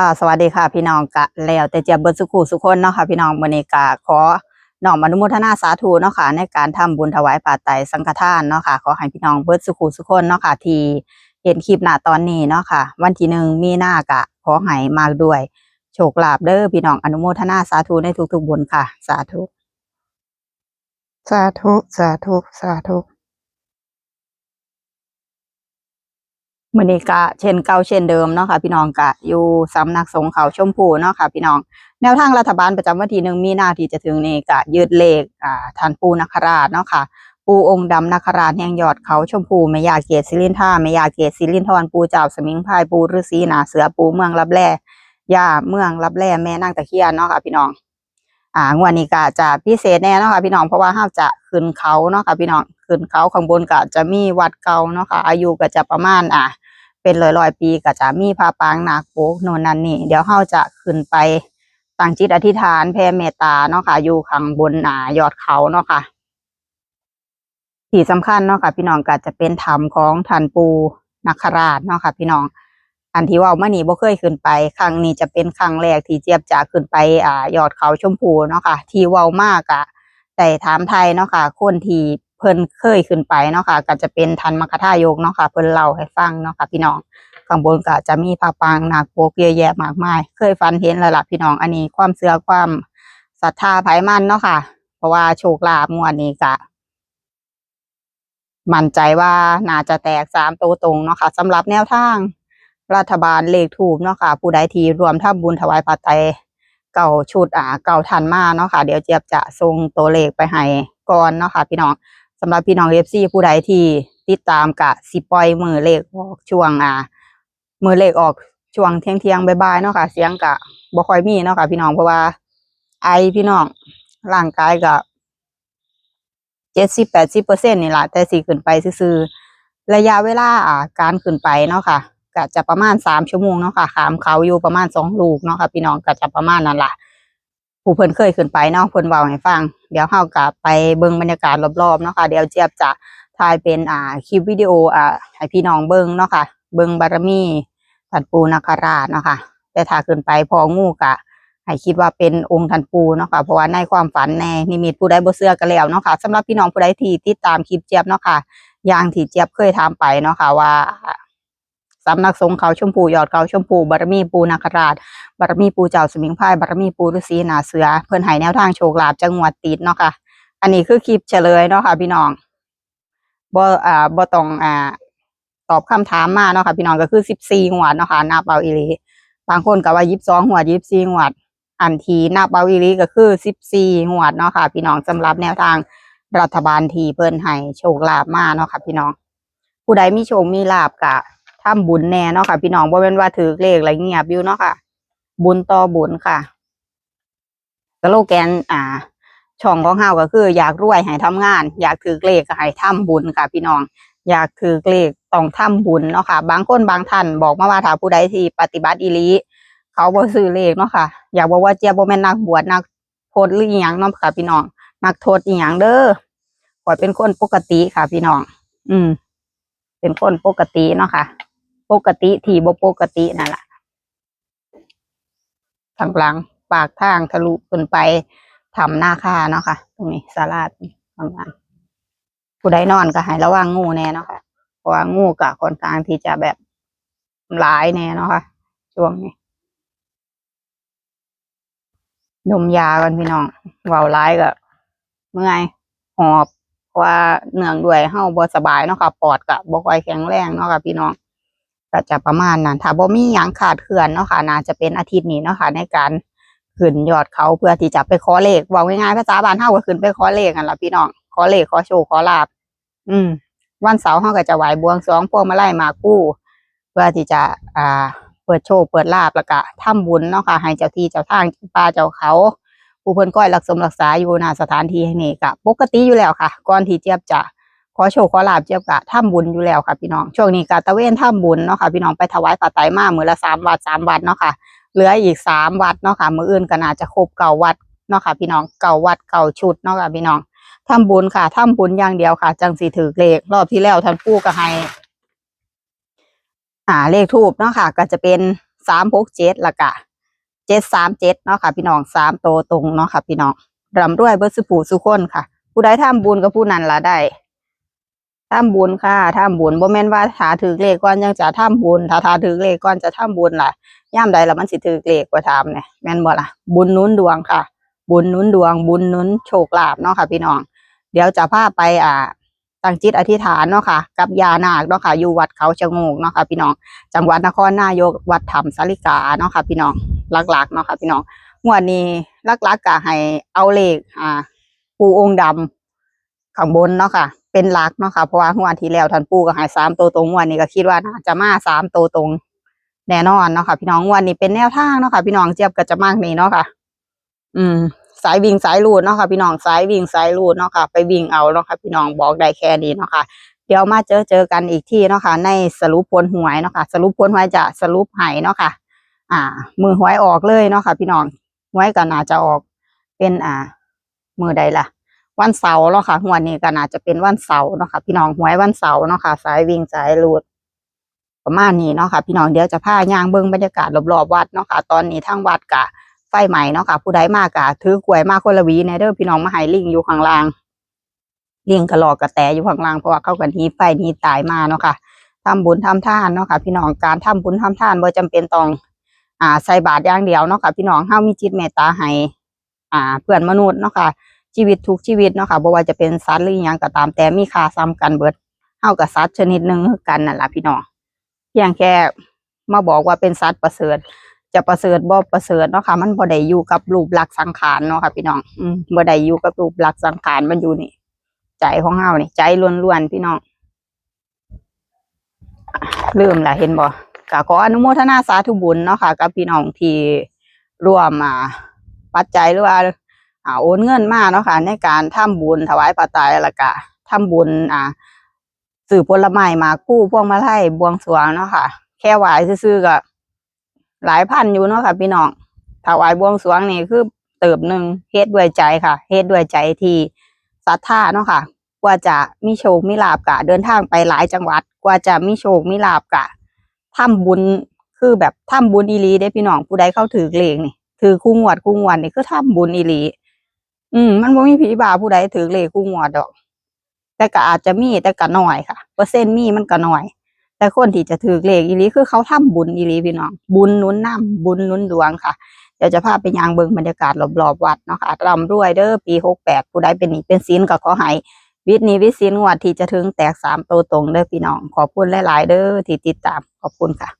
ค่ะสวัสดีค่ะพี่น้องกะแล้วแต่เจียบเบิดสุขุสุคนเนาะค่ะพี่น้องมื้อนี้กะขอน้อมอนุโมทนาสาธุเนาะค่ะในการทำบุญถวายผ้าไตสังฆทานเนาะค่ะขอให้พี่น้องเบิดสุขุสุคนเนาะค่ะที่เห็นคลิปหน้าตอนนี้เนาะค่ะ วันที่หนึ่งมีหน้ากะขอให้มากด้วย โชคลาภเด้อพี่น้องอนุโมทนาสาธุในทุกๆบุญค่ะ สาธุ สาธุสาธุสาธุ มือนี้ก็เช่นเก่าเช่นเดิมเนาะค่ะพี่น้องก็อยู่สำนักสงฆ์เขาชมพูเนาะค่ะพี่น้อง แนวทางรัฐบาลประจำวันที่หนึ่งมีนาที่จะถึงนี้ก็ยืดเลขอ่าท่านปูนคราชเนาะค่ะ ปูองค์ดำนคราชแห่งยอดเขาชมพูแม่ยาเกศศิลินท่าแม่ยาเกศศิลินทรปูเจ้าสมิงพายปูฤาษีนาเสือปูเมืองรับแร่ย่าเมืองรับแร่แม่นางตะเคียนเนาะค่ะพี่น้อง อ่างวดนี้ก็จะพิเศษแน่เนาะค่ะพี่น้องเพราะว่าเฮาจะขึ้นเขาเนาะค่ะพี่น้องขึ้นเขาข้างบนก็จะมีวัดเก่าเนาะค่ะอายุก็จะประมาณอ่า เป็นร้อยร้อยๆปีก็จะมีพระปางนาคโปกโนนนั่นนี่ เดี๋ยวเฮาจะขึ้นไปตั้งจิตอธิษฐานแผ่เมตตาเนาะค่ะอยู่ข้างบนหนายอดเขาเนาะค่ะที่สำคัญเนาะค่ะ พี่น้องก็จะเป็นธรรมของท่านปูนักราชเนาะค่ะ พี่น้อง อันที่ว่ามานี่บ่เคยขึ้นไปครั้งนี้จะเป็นครั้งแรกที่เจี๊ยบจะขึ้นไปอ่ายอดเขาชมพูเนาะค่ะ ที่เว้ามากอะแต่ถามไทยเนาะค่ะคนที่ พิ่นเคยขึ้นไปเนาะค่ะก็จะเป็นทันมคทายกเนาะค่ะเพิ่นเล่าให้ฟังเนาะค่ะพี่น้องข้างบนก็จะมีพระปางนาคโปกเยอะแยะมากมาย เคยฝันเห็นแล้วล่ะพี่น้องอันนี้ความเชื่อความศรัทธาไผมันเนาะค่ะ เพราะว่าโชคลาภงวดนี้ก็มั่นใจว่าน่าจะแตกสามตัวตรงเนาะค่ะสำหรับแนวทาง รัฐบาลเลขถูกเนาะค่ะ ผู้ใดทีรวมทำบุญถวายปัจจัยเก่าชุดอ่าเก่าทันมาเนาะค่ะ เดี๋ยวเจี๊ยบจะส่งตัวเลขไปให้ก่อนเนาะค่ะ พี่น้องำหรับพี่น้องเอฟซีผู้ใดที่ติดตามกะสิปล่อยมือเลขออกช่วงอ่ามือเลขออกช่วงเที่ยงเที่ยงบ่ายๆเนาะค่ะ เสียงกะบ่ค่อยมีเนาะค่ะพี่น้องเพราะว่า ไอพี่น้องร่างกายก็เจ็ดสิบแปดสิบเปอร์เซ็นต์นี่แหละแต่สิขึ้นไปซื่อระยะเวลาอ่าการขึ้นไปเนาะค่ะก็จะประมาณสามชั่วโมงเนาะค่ะขามเขาอยู่ประมาณสองลูกเนาะค่ะพี่น้องก็จะประมาณนั้นแหละ ผู้เพิ่นเคยขึ้นไปเนาะเพิ่นเว้าให้ฟัง เดี๋ยวเฮาก็ไปเบิ่งบรรยากาศรอบๆเนาะค่ะเดี๋ยวเจี๊ยบจะถ่ายเป็นอ่าคลิปวิดีโออ่าให้พี่น้องเบิ่งเนาะค่ะ เบิ่งบารมีท่านปูนาคราชเนาะค่ะ แต่ถ้าขึ้นไปพองูกะให้คิดว่าเป็นองค์ท่านปูเนาะค่ะเพราะว่าในความฝันในนิมิตผู้ใดบ่เชื่อก็แล้วเนาะค่ะสำหรับพี่น้องผู้ใดที่ติดตามคลิปเจี๊ยบเนาะค่ะอย่างที่เจี๊ยบเคยถามไปเนาะค่ะว่า สำนักสงฆ์เขาชมพูยอดเขาชมพูบารมีปูนาคราชบารมีปูเจ้าสมิงพายบารมีปูฤาษีหนาเสือ เพิ่อนให้แนวทางโชคลาภจังหวัดติดเนาะค่ะ อันนี้คือคลิปเฉลยเนาะค่ะพี่น้องบ่อ่าบ่ต้องอ่าตอบคำถามมาเนาะค่ะพี่น้องก็คือ14งวดเนาะค่ะนับเอาอีหลีบางคนก็ว่า22งหวด24งวด อันทีนับเอาอีหลีก็คือ14งวดเนาะค่ะ พี่น้องสำหรับแนวทางรัฐบาลทีเพิ่นให้โชคลาภมาเนาะค่ะพี่น้อง ผู้ใดมีโชคมีลาภก็ ทำบุญแน่เนาะค่ะ พี่น้องบ่แม่นว่าถือเลขอะไรเงียบอยู่เนาะค่ะ บุญต่อบุญค่ะสโลแกน อ่า ช่องของเฮาก็คือ อยากรวยให้ทำงาน อยากถือเลขก็ให้ทำบุญค่ะ พี่น้อง อยากถือเลขต้องทำบุญเนาะค่ะ บางคนบางท่านบอกมาว่าถ้าผู้ใดที่ปฏิบัติอีหลีเขาบ่ซื้อเลขเนาะค่ะ อยากบอกว่าเจี๊ยบบ่แม่นนักบวชนักโทษหรืออีหยังเนาะค่ะ พี่น้อง นักโทษอีหยังเด้อขอเป็นคนปกติค่ะ พี่น้อง อืม เป็นคนปกติเนาะค่ะ กติที่บ่ปกตินั่นแหละทางหลังปากทางทะลุขึ้นไปทำหน้าค่าเนาะค่ะ ตรงนี้สาราประมาณผู้ใดนอนก็ให้ระวังงูแน่เนาะค่ะเพราะว่างูกะค่อนข้างที่จะแบบหลายแน่เนาะค่ะ ช่วงนี้ดมยากันพี่น้องเว้าร้ายก็เมื่อยหอบเพราะว่าเนื่องด้วยเฮาบ่สบายเนาะค่ะปอดก็บ่ค่อยแข็งแรงเนาะค่ะพี่น้อง ก็จะประมาณนั้นถ้าบ่มีหยังขาดเขื่อนเนาะค่ะน่าจะเป็นอาทิตย์นี้เนาะค่ะในการขึ้นยอดเขาเพื่อที่จะไปขอเลขว้าง่ายๆภาษาบ้านเฮาก็ขึ้นไปขอเลขกันละพี่น้องขอเลขขอโชคขอลาบ อืม วันเสาร์เฮาก็จะไหวบวงสรวงพวงมาไลัยหมากคู่เพื่อที่จะอ่าเปิดโชคเปิดลาบแล้วก็ทำบุญเนาะค่ะให้เจ้าที่เจ้าทางเจ้าป่าเจ้าเขาผู้เพิ่นก้อยรักสมรักษาอยู่ณสถานที่แห่งนี้ก็ปกติอยู่แล้วค่ะ ก่อนที่เจี๊ยบจะ ขอโชคขอลาบเจี๊ยบก็ทำบุญอยู่แล้วค่ะพี่น้องช่วงนี้ก็ตะเวนทำบุญเนาะค่ะพี่น้องไปถวายปัจจัยมามื้อละสามวัดสามวัดเนาะค่ะเหลืออีกสามวัดเนาะค่ะมืออื่นก็น่าจะครบเก้าวัดเนาะค่ะพี่น้องเก้าวัดเก้าชุดเนาะค่ะพี่น้องทำบุญค่ะทำบุญอย่างเดียวค่ะ จังสิถือเลขรอบที่แล้วท่านปู่ก็ให้อ่าเลขทูบเนาะค่ะ ก็จะเป็นสามหกเจ็ดละกะเจ็ดสามเจ็ดเนาะค่ะ พี่น้องสามโตตรงเนาะค่ะ พี่น้องร่ำรวยเบิร์สุผูสุคนค่ะ ผู้ใดทำบุญกับผู้นั้นละได้ ทำบุญค่ะทำบุญบ่แม่นว่าถาถือเลขก่อนยังจะทำบุญถ้าถาถือเลขก่อนจะทำบุญล่ะย่ามใดละมันสิถือเลขกว่าทำเนี่ยแม่นบ่ล่ะ บุญนุนดวงค่ะ บุญนุนดวง บุญนุนโชคลาภเนาะค่ะพี่น้อง เดี๋ยวจะพาไปอ่าตั้งจิตอธิษฐานเนาะค่ะ กับยานาคเนาะค่ะ อยู่วัดเขาชะโงกเนาะค่ะพี่น้อง จังหวัดนครนายกวัดถ้ำสาลิกาเนาะค่ะพี่น้องหลักๆเนาะค่ะพี่น้องงวดนี้หลักๆก็ให้เอาเลขอ่าปูองค์ดำ ข้างบนเนาะค่ะ เป็นหลักเนาะค่ะเพราะว่างวที่แล้วท่านปูก็ให้สามตัวตรงงวดนี้ก็คิดว่าน่าจะมาสามตัวตรงแน่นอนเนาะค่ะพี่น้องงวดนี้เป็นแนวทางเนาะค่ะพี่น้องเจี๊ยบก็จะมากนี่เนาะค่ะ อืม สายวิ่งสายรูดเนาะค่ะพี่น้องสายวิ่งสายรูดเนาะค่ะ ไปวิ่งเอาเนาะค่ะพี่น้องบอกได้แค่นี้เนาะค่ะเดี๋ยวมาเจอเจอกันอีกที่เนาะค่ะในสรุปผลหวยเนาะค่ะสรุปผลหวยจะสรุปให้เนาะค่ะ อ่า มือหวยออกเลยเนาะค่ะ พี่น้องหวยก็น่าจะออกเป็นอ่า มือใดล่ะ วันเสาร์เนาะค่ะงวนี้ก็น่าจะเป็นวันเสาร์เนาะค่ะพี่น้องหวยวันเสาร์เนาะค่ะสายวิ่งสายรูดประมาณนี้เนาะค่ะพี่น้องเดี๋ยวจะพาย่างเบิ่งบรรยากาศรอบๆวัดเนาะค่ะตอนนี้ทางวัดกะไฟใหม่เนาะค่ะผู้ใดมากกะถือกล้วยมากคนละวีในเด้อพี่น้องมาให้ลิงอยู่ข้างล่างลิงกระหลอกกระแตอยู่ข้างล่างเพราะว่าเข้ากันทีไฟนี้ตายมาเนาะค่ะทำบุญทำทานเนาะค่ะพี่น้องการทำบุญทำทานบ่จำเป็นต้องอ่าใส่บาตรอย่างเดียวเนาะค่ะพี่น้องเฮามีจิตเมตตาให้อ่าเพื่อนมนุษย์เนาะค่ะ ชีวิตทุกชีวิตเนาะค่ะบ่ว่าจะเป็นสัตว์หรือหยังก็ตามแต่มีค่าซ้ำกันเบิดเฮากับสัตว์ชนิดหนึ่งกันนั่นแหละพี่น้องเพียงแค่มาบอกว่าเป็นสัตว์ประเสริฐ จะประเสริฐบ่ประเสริฐเนาะค่ะ มันบ่ได้อยู่กับรูปลักษณ์สังขารเนาะค่ะพี่น้องอืมบ่ได้อยู่กับรูปลักษณ์สังขารมันอยู่นี่ ใจของเฮานี่ ใจล้วนๆพี่น้องเริ่มละเห็นบ่ก็ขออนุโมทนาสาธุบุญเนาะค่ะกับพี่น้องที่ร่วมอ่าปัจจัยหรือว่า อ่าโอนเงินมาเนาะค่ะในการทำบุญถวายปัจจัยล้วก็ทำบุญอ่าสื่อผลไม้มากคู่พวงมาลัยบวงสรวงเนาะค่ะ แค่ไหวซื่อๆก็หลายพันอยู่เนาะค่ะพี่น้องถวายบวงสรวงนี่คือเติบหนึ่งเฮ็ดด้วยใจค่ะเฮ็ดด้วยใจที่ศรัทธาเนาะค่ะ กว่าจะมีโชคมีลาบกะ เดินทางไปหลายจังหวัด กว่าจะมีโชคมีลาบกะทำบุญคือแบบทำบุญอีหลีได้พี่น้องผู้ใดเข้าถือเลขนี่ถือคู่งวดคู่งวดนี่คือทำบุญอีหลี อืมมันบ่มีผีบาผู้ใดถือเลขคู่งวดดอก แต่ก็อาจจะมีแต่ก็น้อยค่ะเปอร์เซ็นต์มีมันก็น้อย แต่คนที่จะถือเลขอีหลีคือเขาทำบุญอีหลีพี่น้อง บุญนุนนำบุญนุนดวงค่ะเดี๋ยวจะพาไปยางเบิงบรรยากาศรอบๆวัดเนาะค่ะร่ำรวยเด้อปีหกแปดผู้ใดเป็นหนี้เป็นสินก็ขอให้วิทย์นี้วิทย์สินงวดที่จะถึงแตกสามตัวตรงเด้อพี่น้องขอบคุณหลาย ๆ เด้อที่ติดตามขอบคุณค่ะ